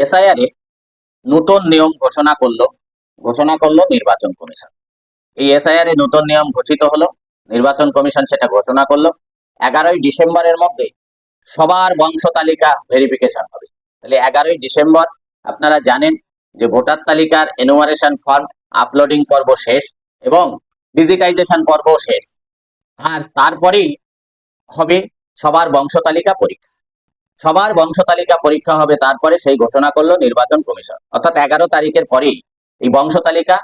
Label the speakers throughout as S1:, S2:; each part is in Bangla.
S1: এসআইআর নতুন নিয়ম ঘোষণা করল ঘোষণা করল নির্বাচন কমিশন। এই এসআইআর নতুন নিয়ম ঘোষিত হলো, নির্বাচন কমিশন সেটা ঘোষণা করল। এগারোই ডিসেম্বরের মধ্যে সবার বংশ তালিকা ভেরিফিকেশন হবে। তাহলে এগারোই ডিসেম্বর আপনারা জানেন যে ভোটার তালিকার এনুমারেশন ফর্ম আপলোডিং পর্ব শেষ এবং ডিজিটাইজেশন পর্ব শেষ। আর তারপরেই হবে সবার বংশ তালিকা পরীক্ষা। সবার বংশ তালিকা পরীক্ষা হবে, তারপরে সেই ঘোষণা করল নির্বাচন কমিশন। অর্থাৎ এগারো তারিখের পরেই এই বংশ তালিকা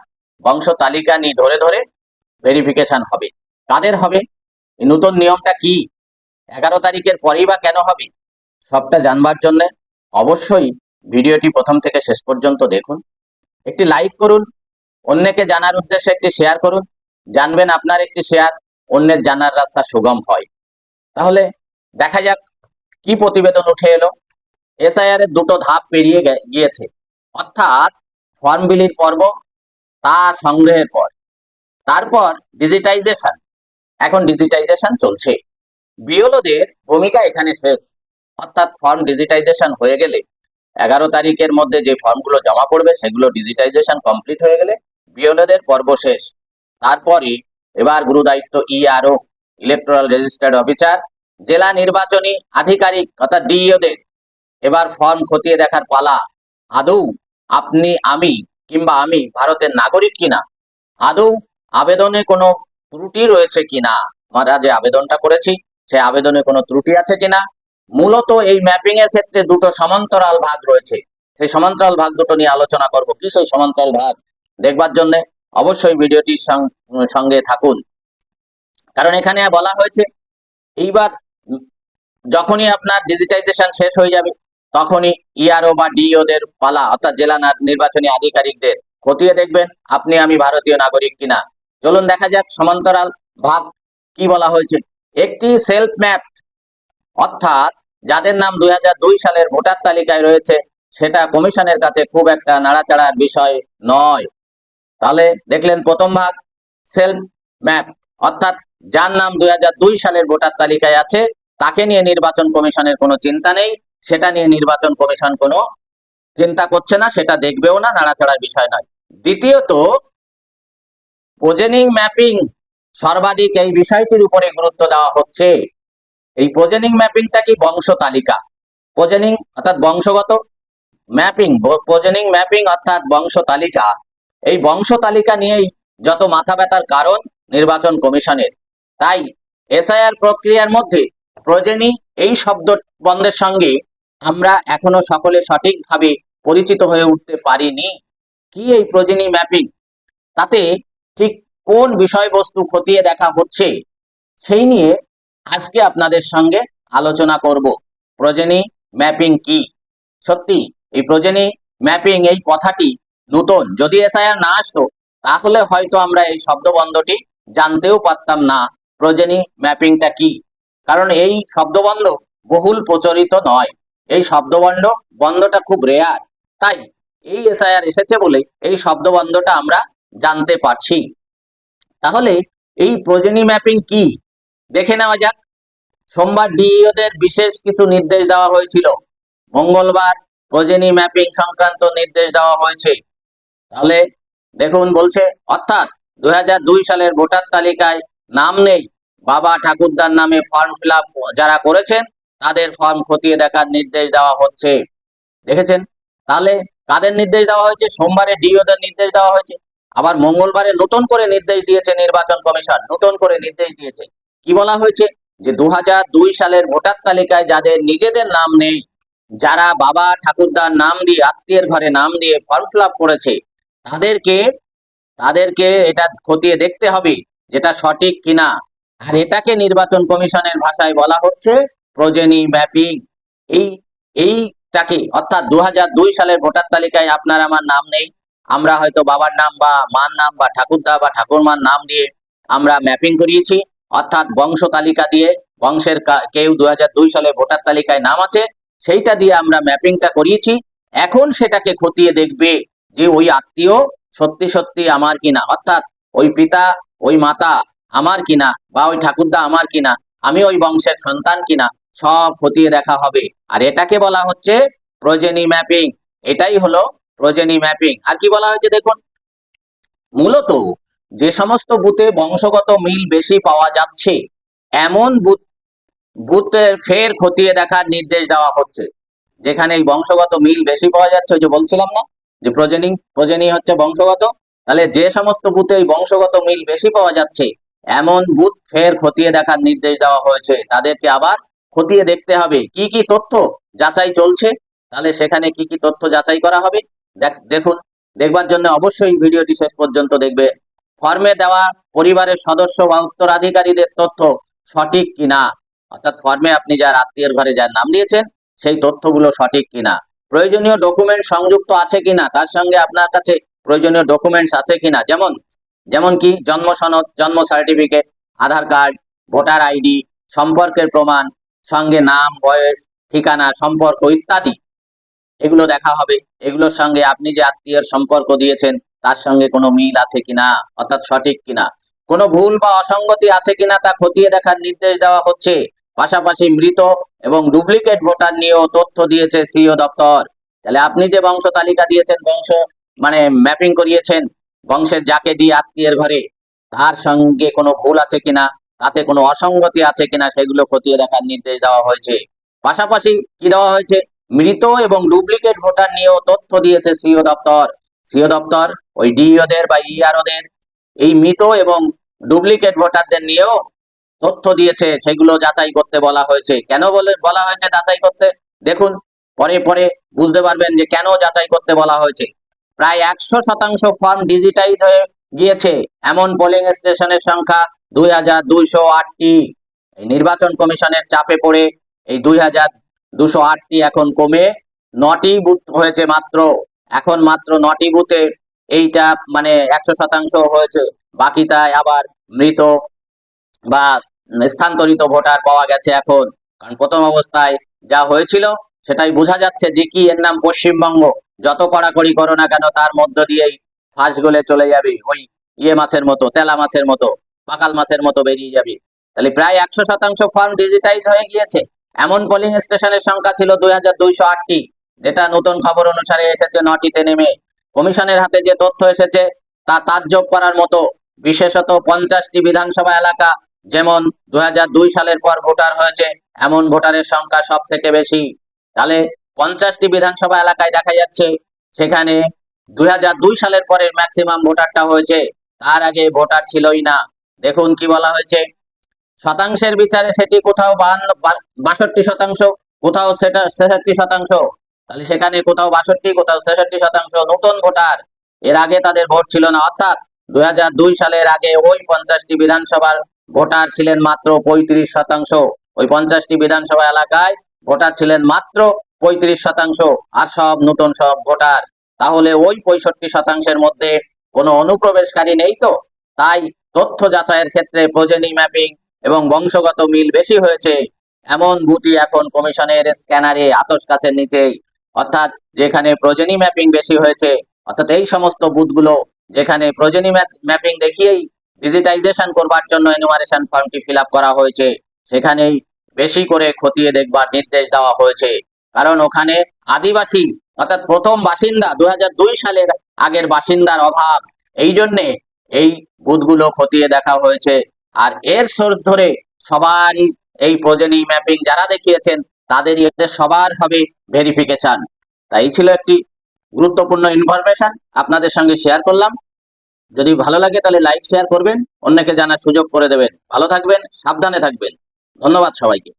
S1: বংশ তালিকা নিয়ে ধরে ধরে ভেরিফিকেশন হবে। কাদের হবে? নতুন নিয়মটা কি? এগারো তারিখের পরেই বা কেন হবে? সবটা জানবার জন্য অবশ্যই ভিডিওটি প্রথম থেকে শেষ পর্যন্ত দেখুন। একটি লাইক করুন, অন্যকে জানার উদ্দেশ্যে একটি শেয়ার করুন। জানবেন আপনার একটি শেয়ার অন্যের জানার রাস্তা সুগম হয়। তাহলে দেখা যাক কি প্রতিবেদন উঠে এলো? এসআইআর এর দুটো ধাপ পেরিয়ে গিয়েছে। অর্থাৎ ফর্ম বিলির পর্ব, তা সংগ্রহের পর। তারপর ডিজিটাইজেশন এখন ডিজিটাইজেশন চলছে। বিওলোদের ভূমিকা এখানে শেষ। অর্থাৎ ফর্ম ডিজিটাইজেশন হয়ে গেলে, এগারো তারিখের মধ্যে যে ফর্মগুলো জমা পড়বে, সেগুলো ডিজিটাইজেশন কমপ্লিট হয়ে গেলে বিওলোদের পর্ব শেষ। তারপরে এবার গুরু দায়িত্ব ইআরও ইলেকট্রাল রেজিস্টার্ড অফিসার জেলা নির্বাচনী আধিকারিক অর্থাৎ ডিইওদের এবার ফর্ম খতিয়ে দেখার পালা। আদৌ আপনি, আমি কিংবা আমি ভারতের নাগরিক কিনা? আদৌ আবেদনে কোনো ত্রুটি রয়েছে কিনা? আমরা যে আবেদনটা করেছি, সে আবেদনে কোনো ত্রুটি আছে কিনা? মূলত এই ম্যাপিং এর ক্ষেত্রে দুটো সমান্তরাল ভাগ রয়েছে। সেই সমান্তরাল ভাগ দুটো নিয়ে আলোচনা করব কি সেই সমান্তরাল ভাগ দেখবার জন্য অবশ্যই ভিডিওটির সঙ্গে থাকুন। কারণ এখানে বলা হয়েছে, এইবার যখনই আপনার ডিজিটাইজেশন শেষ হয়ে যাবে, তখনই ইআরও বা ডিও দের পালা, অর্থাৎ জেলা নির্বাচনী আধিকারিকদের খতিয়ে দেখবেন, আপনি আমি ভারতীয় নাগরিক কিনা। চলুন দেখা যাক সমান্তরাল ভাগ কি বলা হয়েছে। একটি সেলফ ম্যাপ অর্থাৎ যাদের নাম দুই হাজার দুই সালের ভোটার তালিকায় রয়েছে, সেটা কমিশনের কাছে খুব একটা নাড়াচাড়ার বিষয় নয়। তাহলে দেখলেন প্রথম ভাগ সেলফ ম্যাপ অর্থাৎ যার নাম দুই হাজার দুই সালের ভোটার তালিকায় আছে তাকে নিয়ে নির্বাচন কমিশনের কোনো চিন্তা নেই, সেটা নিয়ে নির্বাচন কমিশন কোনো চিন্তা করছে না, সেটা দেখবেও না, নাড়াচাড়ার বিষয় নয়। দ্বিতীয়ত পোজেনিং ম্যাপিং সর্বাধিক এই বিষয়টির উপরে গুরুত্ব দেওয়া হচ্ছে। এই পোজেনিং ম্যাপিংটা কি বংশ তালিকা? পোজেনিং অর্থাৎ বংশগত ম্যাপিং পোজেনিং ম্যাপিং অর্থাৎ বংশ তালিকা। এই বংশ তালিকা নিয়েই যত মাথা ব্যথার কারণ নির্বাচন কমিশনের। তাই এসআইআর প্রক্রিয়ার মধ্যে প্রজেনি এই শব্দ বন্ধের সঙ্গে আমরা এখনও সকলে সঠিকভাবে পরিচিত হয়ে উঠতে পারিনি। কি এই প্রজেনি ম্যাপিং? তাতে ঠিক কোন বিষয়বস্তু খতিয়ে দেখা হচ্ছে, সেই নিয়ে আজকে আপনাদের সঙ্গে আলোচনা করব। প্রজেনি ম্যাপিং কি? সত্যি, এই প্রজেনি ম্যাপিং, এই কথাটি নতুন। যদি এসআইআর না আসতো, তাহলে হয়তো আমরা এই শব্দবন্ধটি জানতেও পারতাম না। প্রজেনি ম্যাপিংটা কি? কারণ এই শব্দবন্ধ বহুল প্রচলিত নয়। এই শব্দবন্ধ, বন্ধটা খুব রেয়ার তাই এই এসআইআর এসেছে বলে এই শব্দবন্ধটা আমরা জানতে পারছি। তাহলে এই প্রজনী ম্যাপিং কি? দেখে নেওয়া যাক। সোমবার ডিইওদের বিশেষ কিছু নির্দেশ দেওয়া হয়েছিল। মঙ্গলবার প্রজনী ম্যাপিং সংক্রান্ত নির্দেশ দেওয়া হয়েছে। তাহলে দেখুন বলছে, অর্থাৎ দু হাজার দুই সালের ভোটার তালিকায় নাম নেই। বাবা ঠাকুরদার নামে ফর্ম ফিল যারা করেছেন, তাদের ফর্ম খতিয়ে দেখার নির্দেশ দেওয়া হচ্ছে। দেখেছেন? তাহলে কাদের নির্দেশ দেওয়া হয়েছে? সোমবারে ডিওদের নির্দেশ দেওয়া হয়েছে। আবার মঙ্গলবারে নতুন করে নির্দেশ দিয়েছে নির্বাচন কমিশন। নতুন করে নির্দেশ দিয়েছে। কি বলা হয়েছে? যে দু হাজার দুই সালের ভোটার তালিকায় যাদের নিজেদের নাম নেই, যারা বাবা ঠাকুরদার নাম দিয়ে, আত্মীয়ের ঘরে নাম দিয়ে ফর্ম ফিল করেছে, তাদেরকে তাদেরকে এটা খতিয়ে দেখতে হবে যেটা সঠিক কিনা। আর এটাকে নির্বাচন কমিশনের ভাষায় বলা হচ্ছে প্রজেনি ম্যাপিং। এই, এইটাকে, অর্থাৎ দু দুই সালের ভোটার তালিকায় আপনার আমার নাম নেই, আমরা হয়তো বাবার নাম বা মার নাম বা ঠাকুরদা বা ঠাকুরমার নাম দিয়ে আমরা ম্যাপিং করিয়েছি, অর্থাৎ বংশ তালিকা দিয়ে, বংশের কেউ দু হাজার দুই সালে ভোটার তালিকায় নাম আছে, সেইটা দিয়ে আমরা ম্যাপিংটা করিয়েছি। এখন সেটাকে খতিয়ে দেখবে যে ওই আত্মীয় সত্যি সত্যি আমার কিনা অর্থাৎ ওই পিতা, ওই মাতা আমার কিনা বা ওই ঠাকুরদা আমার কিনা, আমি ওই বংশের সন্তান কিনা, সব খতিয়ে দেখা হবে। আর এটাকে বলা হচ্ছে প্রজেনি ম্যাপিং। এটাই হলো প্রজেনি ম্যাপিং। আর কি বলা হয়েছে দেখুন? মূলত যে সমস্ত বুথে বংশগত মিল বেশি পাওয়া যাচ্ছে, এমন বুথ বুথের ফের খতিয়ে দেখার নির্দেশ দেওয়া হচ্ছে। যেখানে এই বংশগত মিল বেশি পাওয়া যাচ্ছে যে বলছিলাম না, যে প্রজেনি প্রজেনি হচ্ছে বংশগত। তাহলে যে সমস্ত বুথে এই বংশগত মিল বেশি পাওয়া যাচ্ছে এমন বুথ ফের খতিয়ে দেখার নির্দেশ দেওয়া হয়েছে। তাদেরকে আবার খতিয়ে দেখতে হবে। কি কি তথ্য যাচাই চলছে? তাহলে সেখানে কি কি তথ্য যাচাই করা হবে? দেখ- দেখুন, দেখবার জন্য অবশ্যই ভিডিওটি শেষ পর্যন্ত দেখবে। ফর্মে দেওয়া পরিবারের সদস্য বা উত্তরাধিকারীদের তথ্য সঠিক কিনা? অর্থাৎ ফর্মে আপনি যার আত্মীয়ের ঘরে যার নাম দিয়েছেন, সেই তথ্যগুলো সঠিক কিনা? প্রয়োজনীয় ডকুমেন্ট সংযুক্ত আছে কিনা? তার সঙ্গে আপনার কাছে প্রয়োজনীয় ডকুমেন্টস আছে কিনা? যেমন যেমন কি জন্ম সনদ, জন্ম certificate Aadhaar card voter ID সম্পর্কের প্রমাণ, সঙ্গে নাম, বয়স, ঠিকানা, সম্পর্ক ইত্যাদি। এগুলো দেখা হবে। এগুলোর সঙ্গে আপনি যে আত্মীয়ের সম্পর্ক দিয়েছেন, তার সঙ্গে কোনো মিল আছে কিনা, অর্থাৎ সঠিক কিনা? কোনো ভুল বা অসঙ্গতি আছে কিনা তা খতিয়ে দেখার নির্দেশ দেওয়া হচ্ছে। পাশাপাশি মৃত এবং ডুপ্লিকেট ভোটার নিয়েও তথ্য দিয়েছে সিও দপ্তর। তাহলে আপনি যে বংশ তালিকা দিয়েছেন, বংশ মানে ম্যাপিং করিয়েছেন বংশের যাকে দিয়ে আত্মীয়ের ঘরে, তার সঙ্গে কোনো ভুল আছে কিনা, তাতে কোনো অসঙ্গতি আছে কিনা, সেগুলো খতিয়ে দেখার নির্দেশ দেওয়া হয়েছে। পাশাপাশি কি দেওয়া হয়েছে? মৃত এবং ডুপ্লিকেট ভোটার নিয়েও তথ্য দিয়েছে সিও দপ্তর। সিও দপ্তর ওই ডিইওদের বা ইআরওদের এই মৃত এবং ডুপ্লিকেট ভোটারদের নিয়েও তথ্য দিয়েছে, সেগুলো যাচাই করতে বলা হয়েছে। কেন বলে, বলা হয়েছে যাচাই করতে? দেখুন, পরে পরে বুঝতে পারবেন যে কেন যাচাই করতে বলা হয়েছে। প্রায় একশো শতাংশ ফর্ম ডিজিটাইজ হয়ে গিয়েছে। এমন পোলিং স্টেশনের সংখ্যা দুই হাজার দুইশো আটটি। নির্বাচন কমিশনের চাপে পড়ে এই দুই হাজার দুশো আটটি এখন কমে নটি বুথ হয়েছে মাত্র। এখন মাত্র নটি বুথে এইটা মানে একশো শতাংশ হয়েছে। বাকিটায় আবার মৃত বা স্থানান্তরিত ভোটার পাওয়া গেছে এখন। কারণ প্রথম অবস্থায় যা হয়েছিল সেটাই বোঝা যাচ্ছে যে কি এর নাম পশ্চিমবঙ্গ। যত কড়াকড়ি করো না কেন, তার মধ্য দিয়েই ফাঁস গলে চলে যাবে। ওই ইয়ে মাছের মতো, তেলা মাছের মতো, পাকাল মাছের মতো বেরিয়ে যাবে। তাহলে প্রায় একশো শতাংশ ফর্ম ডিজিটাইজ হয়ে গিয়েছে। এমন পোলিং স্টেশনের সংখ্যা ছিল দুই হাজার দুইশো আটটি। যেটা নতুন খবর অনুসারে এসেছে নটিতে নেমে। কমিশনের হাতে যে তথ্য এসেছে, তা তাজ্জব করার মতো বিশেষত পঞ্চাশটি বিধানসভা এলাকা, যেমন দুই হাজার দুই সালের পর ভোটার হয়েছে, এমন ভোটারের সংখ্যা সব থেকে বেশি। তাহলে পঞ্চাশটি বিধানসভা এলাকায় দেখা যাচ্ছে, সেখানে দুই হাজার দুই সালের পরে ম্যাক্সিমাম ভোটারটা হয়েছে, তার আগে ভোটার ছিলই না। দেখুন কি বলা হয়েছে, শতাংশের বিচারে সেটি কোথাও বাহান্ন, বাষট্টি শতাংশ, কোথাও সেটা ছেষট্টি শতাংশ। তাহলে সেখানে কোথাও বাষট্টি, কোথাও ছেষট্টি শতাংশ নতুন ভোটার এর আগে তাদের ভোট ছিল না, অর্থাৎ দুই হাজার দুই সালের আগে ওই পঞ্চাশটি বিধানসভার ভোটার ছিলেন মাত্র পঁয়ত্রিশ শতাংশ। ওই পঞ্চাশটি বিধানসভা এলাকায় ভোটার ছিলেন মাত্র পঁয়ত্রিশ শতাংশ আর সব নতুন সব ভোটার। তাহলে ওই পঁয়ষট্টি শতাংশের মধ্যে কোনো অনুপ্রবেশকারী নেই তো? তাই তথ্য যাচাইয়ের ক্ষেত্রে প্রজেনি ম্যাপিং এবং বংশগত মিল বেশি হয়েছে। এমন বুথই এখন কমিশনের স্ক্যানারে আতস কাছের নিচেই। অর্থাৎ যেখানে প্রজেনি ম্যাপিং বেশি হয়েছে, অর্থাৎ এই সমস্ত বুথগুলো যেখানে প্রজেনি ম্যাপিং দেখিয়েই ডিজিটাইজেশন করবার জন্য এনুমারেশন ফর্মটি ফিল করা হয়েছে, সেখানেই বেশি করে খতিয়ে দেখবার নির্দেশ দেওয়া হয়েছে। কারণ ওখানে আদিবাসী, অর্থাৎ প্রথম বাসিন্দা দু হাজার দুই সালের আগের বাসিন্দার অভাব। এই জন্যে এই বুথগুলো খতিয়ে দেখা হয়েছে। আর এর সোর্স ধরে সবারই এই প্রজেনি ম্যাপিং যারা দেখিয়েছেন, তাদেরই এদের সবার হবে ভেরিফিকেশন তাই ছিল একটি গুরুত্বপূর্ণ ইনফরমেশন আপনাদের সঙ্গে শেয়ার করলাম। যদি ভালো লাগে তাহলে লাইক শেয়ার করবেন, অন্যকে জানার সুযোগ করে দেবেন। ভালো থাকবেন, সাবধানে থাকবেন। ধন্যবাদ সবাইকে।